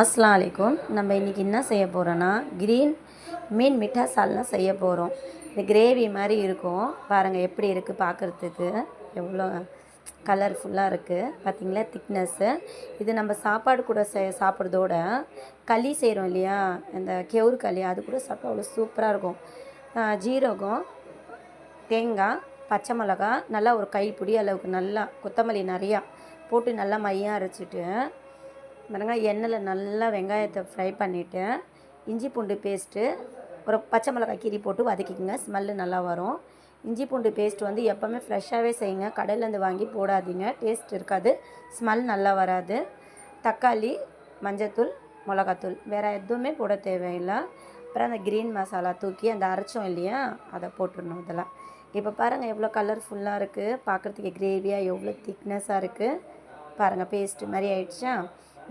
அஸ்லாம் அலைக்கும். நம்ம இன்றைக்கி என்ன செய்ய போகிறோன்னா க்ரீன் மீன் மிட்டா சால்னா செய்ய போகிறோம் இந்த கிரேவி மாதிரி இருக்கும். பாருங்கள் எப்படி இருக்குது பார்க்குறதுக்கு எவ்வளோ கலர்ஃபுல்லாக இருக்குது பார்த்தீங்களா திக்னஸ்ஸு இது நம்ம சாப்பாடு கூட செ சாப்பிட்றதோட களி செய்கிறோம் இல்லையா? இந்த கெவுரு களி அது கூட சாப்பிட்டா அவ்வளோ சூப்பராக இருக்கும். ஜீரகம் தேங்காய் பச்சை மிளகா நல்லா ஒரு கைப்பிடி அளவுக்கு நல்லா கொத்தமல்லி நிறையா போட்டு நல்லா மையாக அரைச்சிட்டு பாருங்க எண்ணெயில் நல்லா வெங்காயத்தை ஃப்ரை பண்ணிவிட்டு இஞ்சி பூண்டு பேஸ்ட்டு ஒரு பச்சை மிளகாய் கீரி போட்டு வதக்கிக்கோங்க ஸ்மெல்லு நல்லா வரும். இஞ்சி பூண்டு பேஸ்ட் வந்து எப்போவுமே ஃப்ரெஷ்ஷாகவே செய்யுங்க. கடையிலேருந்து வாங்கி போடாதீங்க டேஸ்ட் இருக்காது ஸ்மெல் நல்லா வராது. தக்காளி மஞ்சத்தூள் மிளகாத்தூள் வேறு எதுவுமே போட தேவையில்லை. அப்புறம் அந்த க்ரீன் மசாலா தூக்கி அந்த அரைச்சோம் இல்லையா அதை போட்டுடணும் இதெல்லாம். இப்போ பாருங்கள் எவ்வளோ கலர்ஃபுல்லாக இருக்குது பார்க்குறதுக்கு கிரேவியாக எவ்வளோ திக்னஸாக இருக்குது பாருங்கள் பேஸ்ட்டு மாதிரி ஆயிடுச்சா?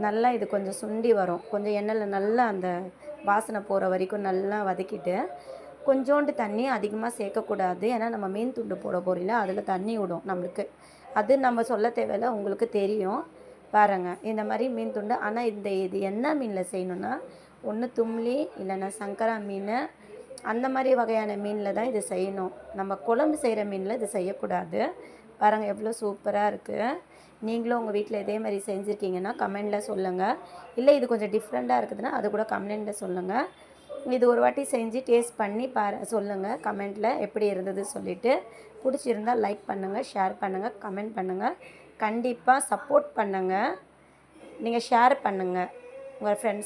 நல்லா இது கொஞ்சம் சுண்டி வரும். கொஞ்சம் எண்ணெயில் நல்லா அந்த வாசனை போகிற வரைக்கும் நல்லா வதக்கிட்டு கொஞ்சோண்டு தண்ணி அதிகமாக சேர்க்கக்கூடாது. ஏன்னா நம்ம மீன் துண்டு போட போகிறீங்களா அதில் தண்ணி விடும் நம்மளுக்கு. அது நம்ம சொல்ல தேவையில்ல உங்களுக்கு தெரியும். பாருங்கள் இந்த மாதிரி மீன் துண்டு. ஆனால் இந்த இது என்ன மீனில் செய்யணுன்னா ஒன்று தும்ளி இல்லைன்னா சங்கரா மீன் அந்த மாதிரி வகையான மீனில் தான் இது செய்யணும். நம்ம குழம்பு செய்கிற மீனில் இது செய்யக்கூடாது. பாருங்கள் எவ்வளோ சூப்பராக இருக்குது நீங்களும் உங்கள் வீட்டில் இதே மாதிரி செஞ்சுருக்கீங்கன்னா கமெண்டில் சொல்லுங்கள் இல்லை இது கொஞ்சம் டிஃப்ரெண்ட்டாக இருக்குதுன்னா அது கூட கமெண்டில் சொல்லுங்கள் இது ஒரு வாட்டி செஞ்சு டேஸ்ட் பண்ணி பாரு சொல்லுங்கள் கமெண்ட்டில் எப்படி இருந்தது சொல்லிவிட்டு பிடிச்சிருந்தால் லைக் பண்ணுங்கள் ஷேர் பண்ணுங்கள் கமெண்ட் பண்ணுங்கள் கண்டிப்பாக சப்போர்ட் பண்ணுங்கள் நீங்கள் ஷேர் பண்ணுங்கள் உங்கள் ஃப்ரெண்ட்ஸ்